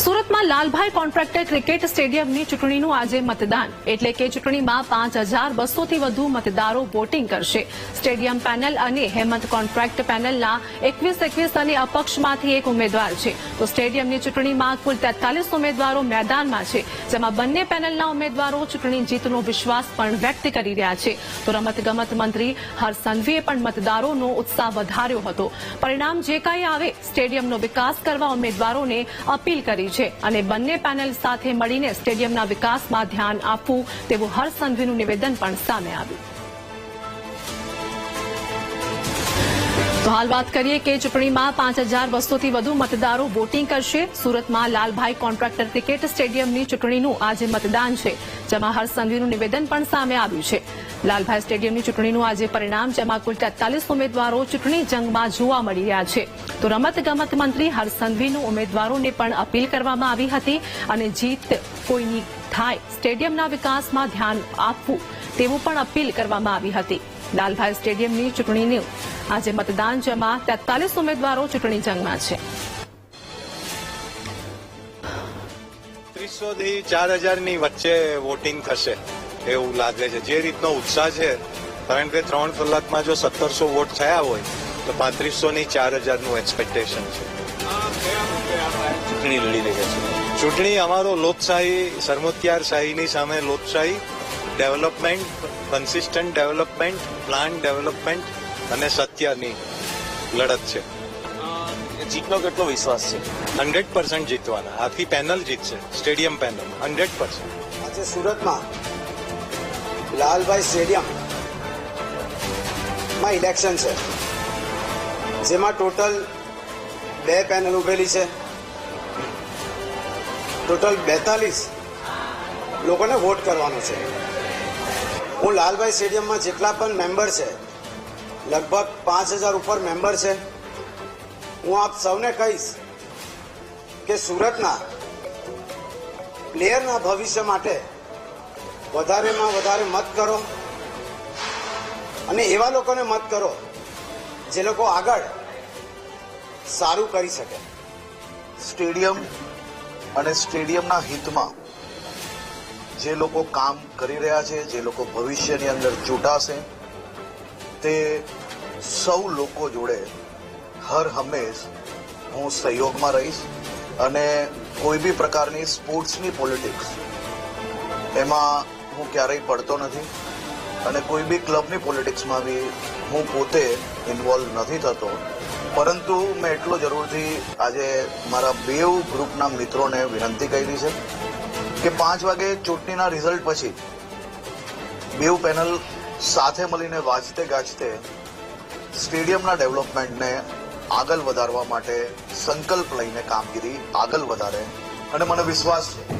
basura સુરતમાં Lalbhai contractor cricket સ્ટેડિયમની ચૂંટણીનું આજે મતદાન. એટલે કે ચૂંટણીમાં પાંચ હજાર બસોથી વધુ મતદારો વોટિંગ કરશે. સ્ટેડિયમ પેનલ અને હેમંત કોન્ટ્રાક્ટ પેનલના એકવીસ એકવીસ અને અપક્ષમાંથી એક ઉમેદવાર છે. તો સ્ટેડિયમની ચૂંટણીમાં કુલ તેતાલીસ ઉમેદવારો મેદાનમાં છે, જેમાં બંને પેનલના ઉમેદવારો ચૂંટણી જીતનો વિશ્વાસ પણ વ્યક્ત કરી રહ્યા છે. તો રમતગમત મંત્રી હરસંઘવીએ પણ મતદારોનો ઉત્સાહ વધાર્યો હતો. પરિણામ જે કાંઈ આવે, સ્ટેડિયમનો વિકાસ કરવા ઉમેદવારોને અપીલ કરી છે. અને બંને પેનલ સાથે મળીને સ્ટેડિયમના વિકાસમાં ધ્યાન આપવું તેવું હર્ષ સંઘવીનું નિવેદન પણ સામે આવ્યું. તો હાલ વાત કરીએ કે ચૂંટણીમાં પાંચ હજાર બસોથી વધુ મતદારો વોટિંગ કરશે. સુરતમાં લાલભાઈ કોન્ટ્રાક્ટર ક્રિકેટ સ્ટેડિયમની ચૂંટણીનું આજે મતદાન છે, જેમાં હર્ષ સંઘવીનું નિવેદન પણ સામે આવ્યું છે. લાલભાઈ સ્ટેડિયમની ચૂંટણીનું આજે પરિણામ, જેમાં કુલ તેતાલીસ ઉમેદવારો ચૂંટણી જંગમાં જોવા મળી રહ્યા છે. તો રમત ગમત મંત્રી હરસંઘવીનું ઉમેદવારોને પણ અપીલ કરવામાં આવી હતી અને જીત કોઈની થાય, સ્ટેડિયમના વિકાસમાં ધ્યાન આપવું તેવું પણ અપીલ કરવામાં આવી હતી. લાલભાઈ સ્ટેડિયમની ચૂંટણીનું આજે મતદાન જેમાં તેતાલીસ ઉમેદવારો ચૂંટણી જંગમાં છે. ત્રીસો થી ચાર હજારની વચ્ચે વોટિંગ થશે. એવું લાગે છે. જે રીતનો ઉત્સાહ છે કારણ કે ત્રણ કલાકમાં જો સત્તરસો વોટ થયા હોય તો પાંત્રીસો ની ચાર હજારનું એક્સપેક્ટેશન છે. ચૂંટણી લડી રહ્યા છે. ચૂંટણી અમારો લોકશાહી સરમોત્યારશાહીની સામે લોકશાહી development consistent development plan development અને સત્યની લડત છે. જીતનો કેટલો વિશ્વાસ છે? હંડ્રેડ પર્સન્ટ જીતવાના. આખી પેનલ જીતશે. Stadium panel hundred percent. આજે સુરતમાં લાલભાઈ સ્ટેડિયમ. માં ઇલેક્શન છે. જેમાં ટોટલ બે પેનલ ઉભેલી છે. ટોટલ બેતાલીસ લોકોને વોટ કરવાનો છે. હું લાલભાઈ સ્ટેડિયમમાં જેટલા પણ મેમ્બર છે, લગભગ પાંચ હજાર ઉપર મેમ્બર છે. હું આપ સૌને કહીશ કે સુરતના, પ્લેયરના ભવિષ્ય માટે વધારેમાં વધારે મત કરો. અને એવા લોકોને મત કરો જે લોકો આગળ સારું કરી શકે. સ્ટેડિયમ અને સ્ટેડિયમના હિતમાં જે લોકો કામ કરી રહ્યા છે, જે લોકો ભવિષ્યની અંદર ચૂંટાશે, તે સૌ લોકો જોડે હર હંમેશ હું સહયોગમાં રહીશ અને કોઈ બી પ્રકારની સ્પોર્ટ્સની પોલિટિક્સ, એમાં હું ક્યારેય પડતો નથી અને કોઈ બી ક્લબની પોલિટિક્સમાં બી હું પોતે ઇન્વોલ્વ નથી થતો. પરંતુ મેં એટલો જરૂરથી આજે મારા બેવ ગ્રુપના મિત્રોને વિનંતી કરી છે કે પાંચ વાગે ચૂંટણીના રિઝલ્ટ પછી બેવ પેનલ સાથે મળીને વાંચતે ગાજતે સ્ટેડિયમના ડેવલપમેન્ટને આગળ વધારવા માટે સંકલ્પ લઈને કામગીરી આગળ વધારે. અને મને વિશ્વાસ છે